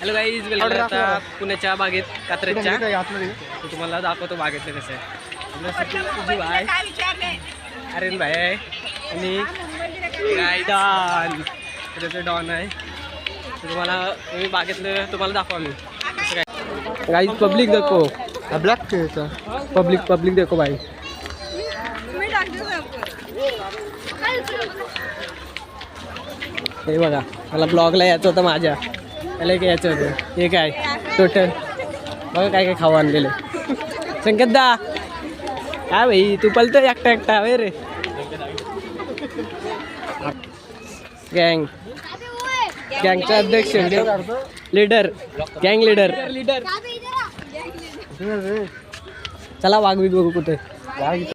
Hello guys welcome आता पुण्याच्या बागेत कात्रजच्या. मी तुम्हाला दाखवतो बागेतलं कसं आहे. बाय अरेन भाई आहे. आणि गायदान त्याचं डॉन आहे. तुम्हाला मी बागेतलं तुम्हाला दाखवा मी. काय? गाईज पब्लिक देखो. ब्लॅक पब्लिक पब्लिक देखो भाई. हे बघा मला ब्लॉगला यायचं होतं माझ्या. त्याला एक यायचं होतं. हे काय? टोटल बघा काय काय खाऊ आणलेलं. संकेत दा काय भाई तू पलतो एकटा एकटा वे रे. गँग गँगचा अध्यक्ष लीडर गँग लीडर चला वाघ बीग बघू कुठे.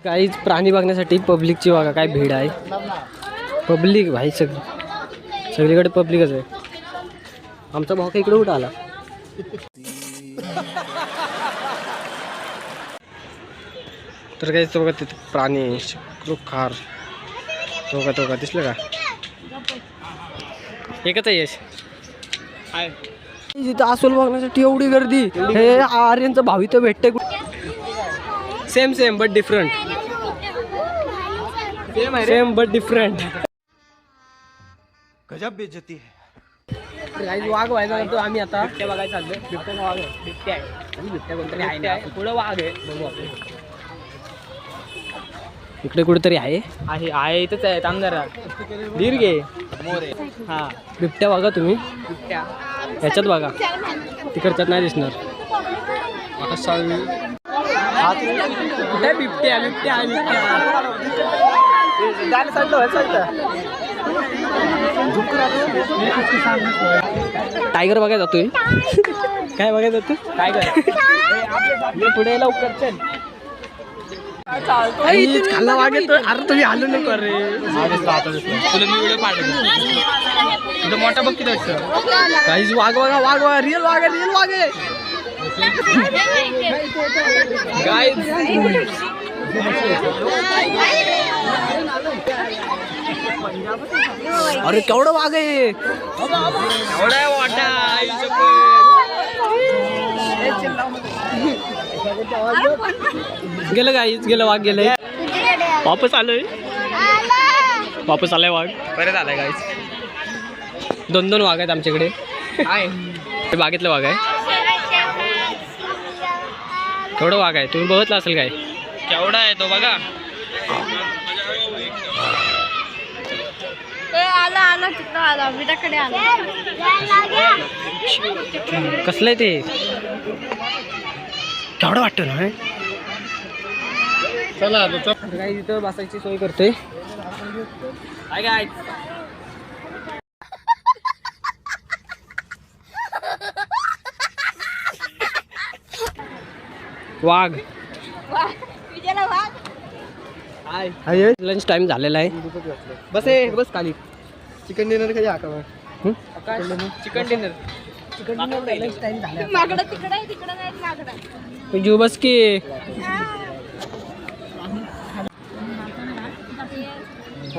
काहीच प्राणी बघण्यासाठी पब्लिकची वागा काय भीड आहे. पब्लिक भाई सगळी सगळीकडे पब्लिकच आहे. आमचा भाऊ का इकडे कुठं आला. तर काही तो बघा तिथे प्राणी खार तो का तो का दिसलं का? एकच आहे यश? तिथं अस्वल बघण्यासाठी एवढी गर्दी हे आर्यनचं भावी तर भेटते same same but different same but different गजब बेइज्जती है। काही वाघ व्हायचा तो आम्ही आता बिबट्या बघायला चाललोय. बिबट्या वाघ आहे? बिबट्या आहे. बिबट्या कोणतरी आहे ना. पुढं वाघ आहे. बघू आपण. इकडे कुठेतरी आहे. आहे आहे इथंच आहे तामदारा दीर्घ आहे. मोरे हा. बिबट्या बघा तुम्ही. बिबट्या. ह्याच्यात बघा. तिकडच्यात नाही दिसणार. कुठे बिबट्या? बिबट्या बिबट्या. टायगर बघायला जातोय. काय बघायला जातोय? टायगर पुढे लवकर चल. खाल्ला येतोय. अरे तुम्ही आलो नको रे. तुला मी व्हिडिओ पाठवतो. तुझं मोठा बघ किती काहीच रिअल आहे रिअल वाघ आहे. गाय अरे केवढं वाघ आहे. एवढा वाटा गेलं काहीच गेलं वाघ गेलंय. वापस आलोय? वापस आलाय वाघ? बरं झालंय गाईच दोन दोन वाघ आहेत आमच्याकडे. आहे. ते बागेतलं वाघ आहे. केवढं वाघ आहे? तुम्ही बघितलं असेल काय? केवढा आहे तो बघा. आला तिथं आला विटाकडे आला. कसलं आहे ते? केवढं वाटतं ना चला काही तिथं बसायची सोय करतोय. काय काय वाघ. विजयला वाघ. लंच टाइम झालेला आहे. बस ए बस खाली. चिकन डिनर कधी आका चिकन डिनर माकडं तिकडं आहे तिकडं नाही माकडं. जीव बस की.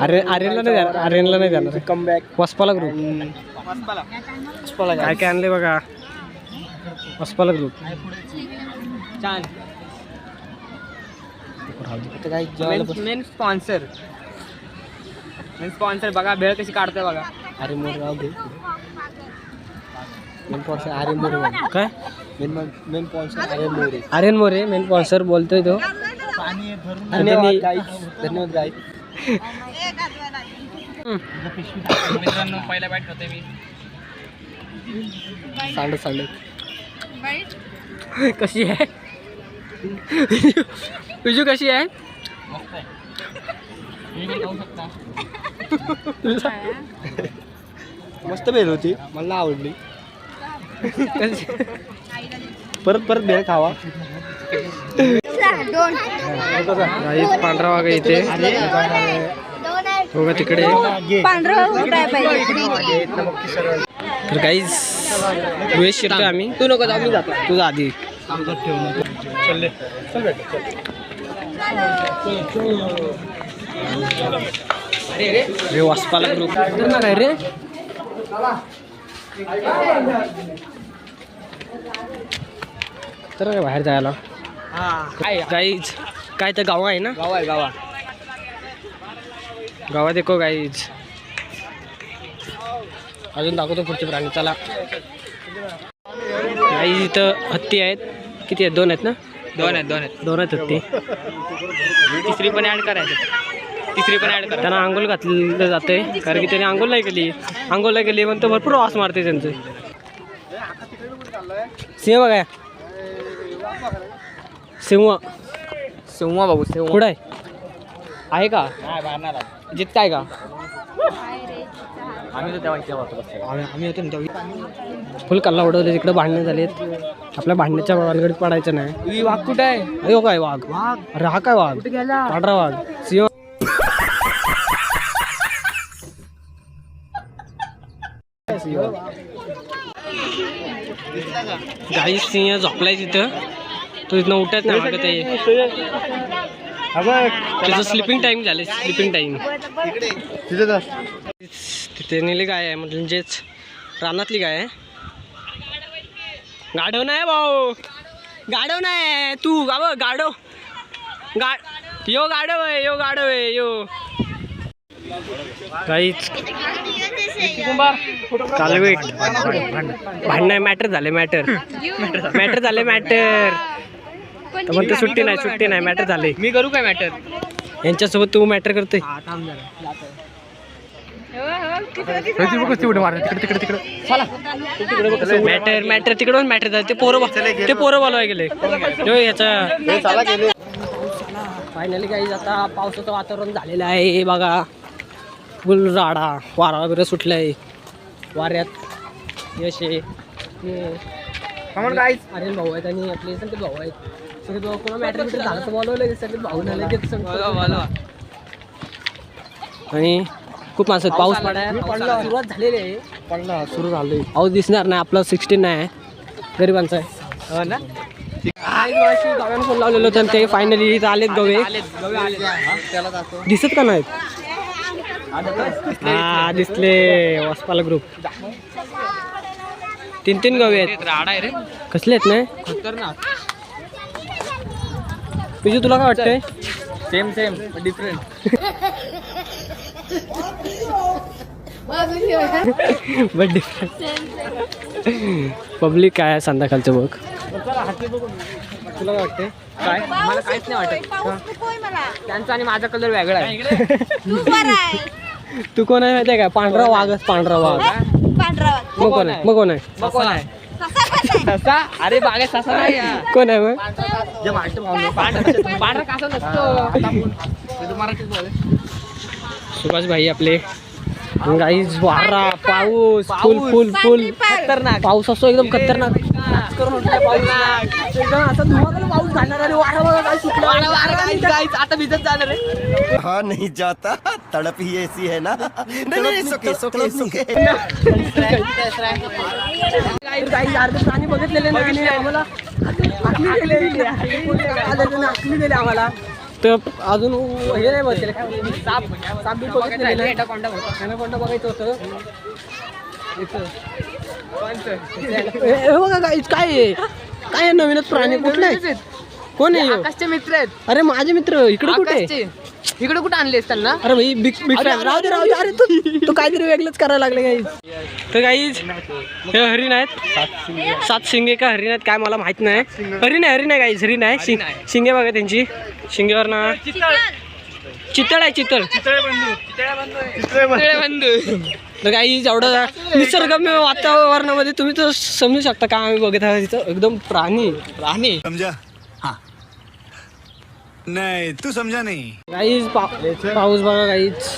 अरे आर्यनला नाही जाणार आर्यनला नाही जाणार. कम बॅक वस्पाला ग्रुप काय काय आणले बघा? वस्पाला ग्रुप छान. मेन स्पॉन्सर मेन स्पॉन्सर बघा भेळ कशी काढतोय बघा. अरे मोर राव दे मेन स्पॉन्सर आर्यन मोरे बोल. काय? मेन मेन स्पॉन्सर अरे मोरे आर्यन मोरे मेन स्पॉन्सर बोलतोय तो. धन्यवाद गाईस धन्यवाद गाईस मित्रांनो पहिला बॅट होते मी. सांडत सांडत. कशी आहे? तुझी कशी आहे. मस्त भेळ होती. मला आवडली. परत परत भेळ खावा. पांढरा वाघ इथे. हो का तिकडे. तर काहीच वेश शिरतोय आम्ही. तू नको जाऊ मी जातो. तुझा आधी. रे वासपाला ग्रुप काय रे. तर बाहेर जायला. हा काय गाईज काय तर गाव आहे ना? गाव आहे गावा गावात देखो गाईज अजून दाखवतो पुढचे प्राणी. चला. गाईज इथं हत्ती आहेत. किती आहेत? दोन आहेत ना? दोन आहेत दोन आहेत. दोन आहेत हत्ती. तिसरी पण ऍड करायचं. तिसरी पण ऍड करा त्यांना आंघोळ घातलं जाते कारण की त्याने आंघोळ नाही केली. आंघोळ नाही केली म्हणून तो भरपूर वास मारते त्यांचं. सिंह बघा सिंह. सेव्हा बाबू सेव्हा कुठं आहे? आहे का? जित आहे का? फुल कल्ला उडवले तिकडे भांडणे झालेत. आपल्या भांडण्याच्या भानगडीत पडायचं नाही. वाघ कुठं आहे? अयो काय वाघ? अरे हा काय वाघ? गेला? पांढरा वाघ. सिंह गाई सिंह झोपलाय तिथं. तो इथनं उठत नाही मागत आहे. त्याचं स्लिपिंग टाइम झाले स्लिपिंग टाइम तिथे नेली गाय आहे म्हणजेच रानातली गाय आहे. गाढव नाही भाऊ. गाढव नाही तू गा बघ, गाढव. गा यो गाढव आहे यो गाढव आहे यो. काहीच. चालू आहे. भांडण मॅटर झाले मॅटर. मॅटर झाले मॅटर. तर म्हणते सुट्टी नाही सुट्टी नाही मॅटर झाले. मी करू काय मॅटर? यांच्यासोबत तू मॅटर करते मॅटर मॅटर तिकडून मॅटर झालं. ते पोरं ते पोरं बोलवाय गेले. याचा चला गेले. फायनली काही आता पावसाचं वातावरण झालेलं आहे. हे बघा. फुल राडा वारा वगैरे सुटलाय. वाऱ्यात यश आहे. अरे भाऊ आहेत आणि आपले सगळे भाऊ आहेत. सगळे भाऊ कोणा मॅटर बिटर झालं? तर बोलवलं सगळे भाऊ. झाले ते सगळे आणि खूप माणसं आहेत. पाऊस पडाय सुरुवात झालेली आहे. पडला सुरू पाऊस दिसणार नाही आपलं सिक्स्टीन नाही. आहे गरिबांचं आहे. हो ना? गव्यानं फोन लावलेलं ते फायनली इथं आलेत गवे. त्याला दिसत का नाहीत? हा दिसले. वसपाला ग्रुप तीन तीन गवे आहेत. राडा आहे रे. कसले आहेत नाही? खतरनाक. तुझी तुला काय वाटतंय? Same same different but public काय आहे संध्याकाळचं बघ. तुला काय? वाटतंय काय मला काहीच नाही वाटत. त्यांचा आणि माझा कलर वेगळा आहे. तू बरा आहे. तू कोण आहे माहिती आहे का? पांढरा वाघच पांढरा वाघ. मग कोण आहे? मग कोण आहे? मग कोण आहे? कसा कसा तसा? अरे बागेत तसा नाही हा. कोण आहे मग? पांढरा पांढरा कसा नसतो. मराठीत बोल सुभाष भाई आपले. गाईज वारा पाऊस फुल फुल फुल. खतरनाक. पाऊस असतो एकदम खतरनाक. पाऊस. आता भिजत जाणार कहा नहीं जाता. तड़प ही ऐसी है ना. प्राणी बघितलेले आम्हाला. आम्हाला. तर अजून हे नाही बघितलं काय साप साप बी बघितलेले नाही ॲनाकोंडा बघायचं होतं. हे बघा गाईज काय आहे? काय आहे नवीनच प्राणी? कुठले? आहेत? कोण आहे ह्यो? आकाशचे मित्र आहेत. अरे माझे मित्र इकडे कुठे? आहे? आकाशचे. इकडे कुठे आणलेस त्यांना? अरे भाई बिग बिग फॅन राहू दे राहू दे अरे तू तू काहीतरी वेगळंच करायला लागले गाईज तर गाईज हे हरिण आहेत. सात शिंगे का हरिण आहेत काय मला माहीत नाही. हरिण आहे हरिण आहे गाईज हरिण आहे. शिंग शिंगे बघा त्यांची. शिंगेवर ना चितळ आहे चितळ. बंधू तर काही एवढं निसर्गम्य वातावरणामध्ये तुम्ही तर समजू शकता का आम्ही बघत आहोत. तिथं एकदम प्राणी. राणी समझा हाँ. नहीं तू समझा नहीं। काहीच पाऊस बघा काहीच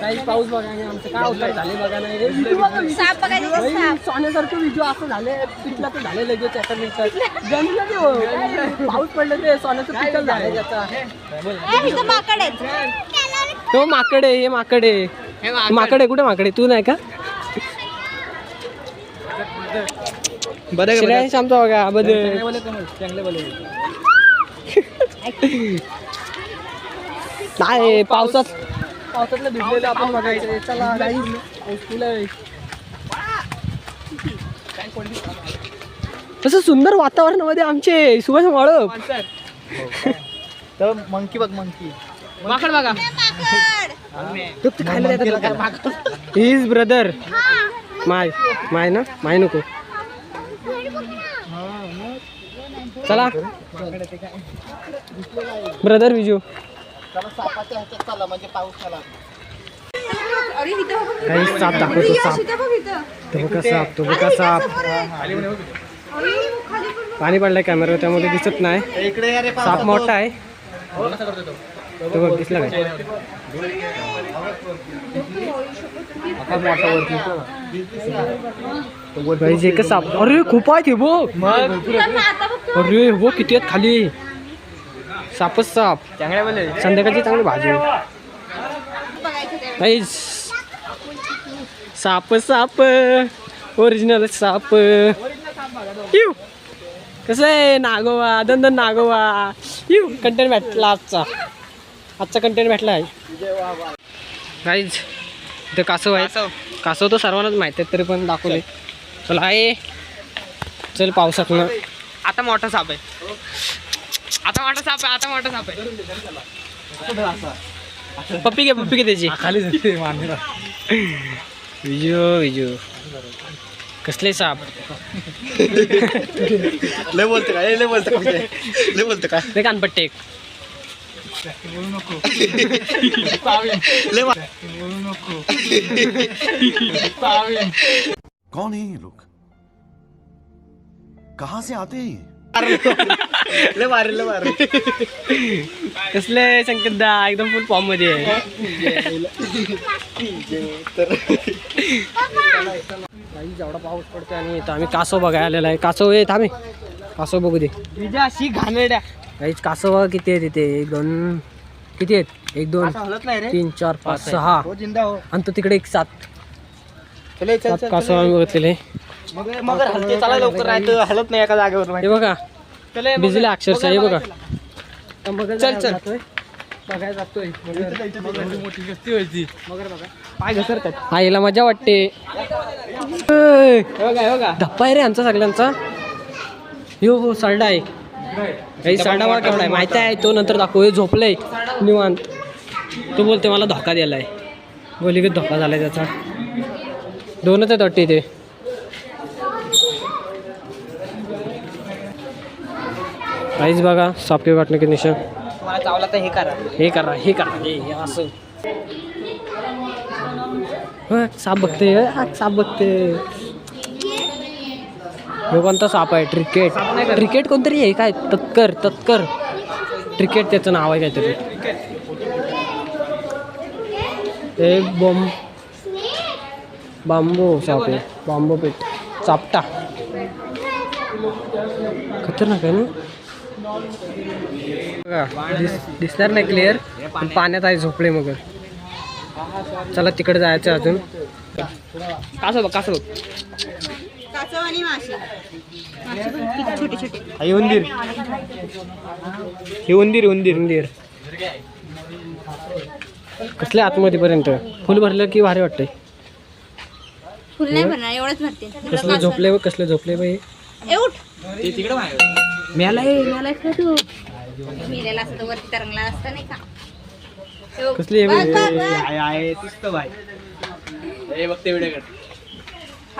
काहीच पाऊस बघा आणि आमचं काय अवतार झाले बघा नाही रे. विजू बघा, विजू. साप बघायचे का बाई, साप सोन्यासारखं विजू असं झाले पिकला तर झाले लगेच एका मिनिटात गणलं ते हो. काय पाऊस पडलं ते सोन्याचं पिकल झालं। त्याचा ए, इथं माकड आहेत. तो माकड आहे हे माकड आहे. हे माकड. आहे कुठे माकड आहे? तू नाही का? श्रेयांश आमचा बघा बदल. नाही पावसात पावसातलं भिजलेलं आपण बघायचं चला. तसं सुंदर वातावरणामध्ये आमचे सुभाष माळप तर मंकी बघ मंकी. माकड बघा. खायला इज ब्रदर माय माय ना? माय नको. चला ब्रदर विजू सापाच्या ह्याच्यात चालला म्हणजे पाऊस आला अरे इथं बघ. काही साप दाखवतो साप इथं बघ इथं. तो बघा साप तो बघा साप अरे, खाली पण पडलंय कॅमेरा त्यामध्ये दिसत नाही इकडे या रे साप मोठा आहे तो बघ दिसला काय साप अरे खूप आहेत हे बघतो. अरे हो किती आहेत खाली. सापच साप. चांगल्या बोलले संध्याकाळची चांगली भाजी. गाईज साप साप. ओरिजिनल साप. हिव कसं आहे? नागोवा दंदन नागोवा हिव कंटेंट भेटला आजचा. आजचा कंटेंट भेटला आहे. गाईज इथं कासव आहे कासव. तर सर्वांनाच माहिती आहे तरी पण दाखवले. चल आहे चल पावसातनं आता मोठा साप आहे. आता मोठा साप आहे आता मोठा साप आहे. पप्पी घे पप्पी घे त्याची. खाली विजू विजू. कसले साप? लय बोलते काय लय बोलते काय लय बोलते काय ते कानपट्टे एक. लय कौन है ये लोग? कहाँ से आते हैं ये? लय मारे लय मारे कसले संकेत दा एकदम फुल फॉर्ममध्ये काही जेवढा पाऊस पडतो आणि आम्ही कासव बघायला आलेला आहे. कासव येत आम्ही कासव बघू दे. विजय अशी घाणेरड्या. काहीच कासव किती आहे तिथे एक दोन किती आहेत? एक दोन हलत नाही रे. तीन चार पाच सहा. हो जिंदा हो. आणि तो तिकडे एक सात. चल चल सात कासव आम्ही बघितलेले. हलते चला लवकर नाही तर हलत नाही एका जागेवर. हे बघा. भिजले अक्षरशः हे बघा. चल, चल. बघायला जातोय. पाय घसरतात. आईला मजा वाटते. ए, बघा बघा. धप्पा आहे रे आमचा सगळ्यांचा. यो हो सरडा आहे. काही बघा केवढा आहे माहिती आहे तो नंतर दाखव हे झोपलंय निवांत. तो बोलते मला धोका दिलाय बोली की धोका झालाय त्याचा. दोनच आहेत वाटते इथे. काहीच बघा सापी वाटणं की निशा तुम्हाला चावला तर हे करा. हे करा हे करा. हे असं. साप बघते साप बघते हे कोणता साप आहे? क्रिकेट क्रिकेट कोणतरी आहे काय? तत्कर तत्कर. क्रिकेट त्याचं नाव आहे काहीतरी. हे बॉम्ब बांबू साप आहे. बांबू पेट. चापटा. खतरनाक आहे ना? दिस दिसणार नाही क्लिअर पण पाण्यात आहे झोपले मग. चला तिकडे जायचं आहे अजून. कासव बघ कासव बघ. आणि माशी माशी पण किती छोटे छोटे. हे उंदीर. हे उंदीर उंदीर. उंदीर. कसले आतमध्ये पर्यंत फुल भरलं की भारी वाटतंय? फुल नाही भरणार एवढंच भरते. कसले झोपले व कसले झोपले बाई ए उठ. हे तू. वरती तरंगला असतं नाही का? ए, उठ. कसली आहे बघ, बाई? बघ, बघ. आहे आहे दिसतं बाय हे बघते व्हिडिओ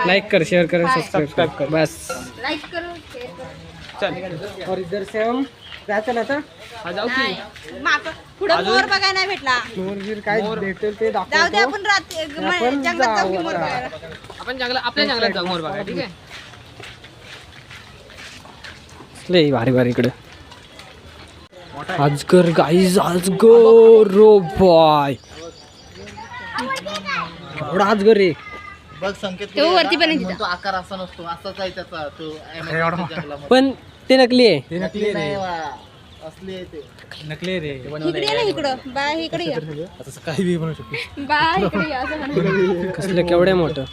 लाईक कर शेअर कर सबस्क्राईब कर. बस लाईक करू. चल. और इधर से हम जायचं ना आता हा जाऊ की. नाही माग पुढं मोर बघायला नाही भेटला. मोरगीर काय भेटेल ते जाऊ दे आपण रात्री आपण जंगलात जाऊ की मोर. बघायला. आपण जंगलात आपल्या जंगलात जाऊ मोर बघा ठीक आहे? लय भारी भारी इकडे. आजगर गाईज आजगर. रो बाय एवढा आजगर रे. बघ संकेत तो वरती पण आहे म्हणतो आकार असा नसतो असाच आहे त्याचा तो जंगलामध्ये. पण ते नकली आहे. नकली नाही वा. असली आहे ते. नकली रे. इकडे ये ना इकडं. इकडे या. काही बी बनवू शकतो बा इकडे या असं म्हणा. कसलं केवढे मोठं?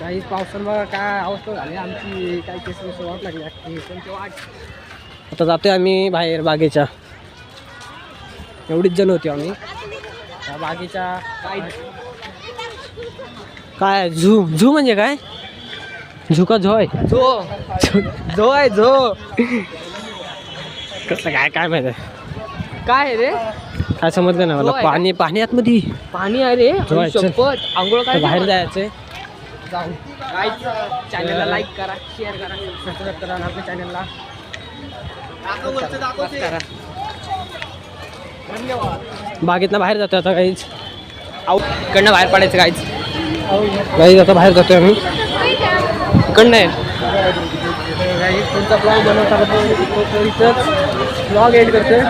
काही पावसानं बघा काय अवस्था झाली आमची? काय केस वाट लागली अख्खी. त्यांची वाट. आता जातोय आम्ही बाहेर बागेच्या. एवढीच जण होती आम्ही. त्या बागेच्या काय काय झू झू म्हणजे काय? झुका झोय. झो. झो आहे झो. कसं काय काय माहिती आहे? काय आहे रे? काय समजलं ना मला. झो आहे का? पाणी पाणी आतमध्ये पाणी आहे रे. झो आहे, चल. शपथ. आंघोळ काय बाहेर जायचंय जाऊ. चॅनलला लाईक करा शेअर करा सबस्क्राईब करा आणि आपल्या चॅनलला करा बागेतनं बाहेर जातोय आता काहीच. आऊ इकडनं बाहेर पडायचं काहीच. काही आता बाहेर जातोय आम्ही. इकडनं आहे. तुमचा ब्लॉग बनवता ब्लॉग एड करतोय.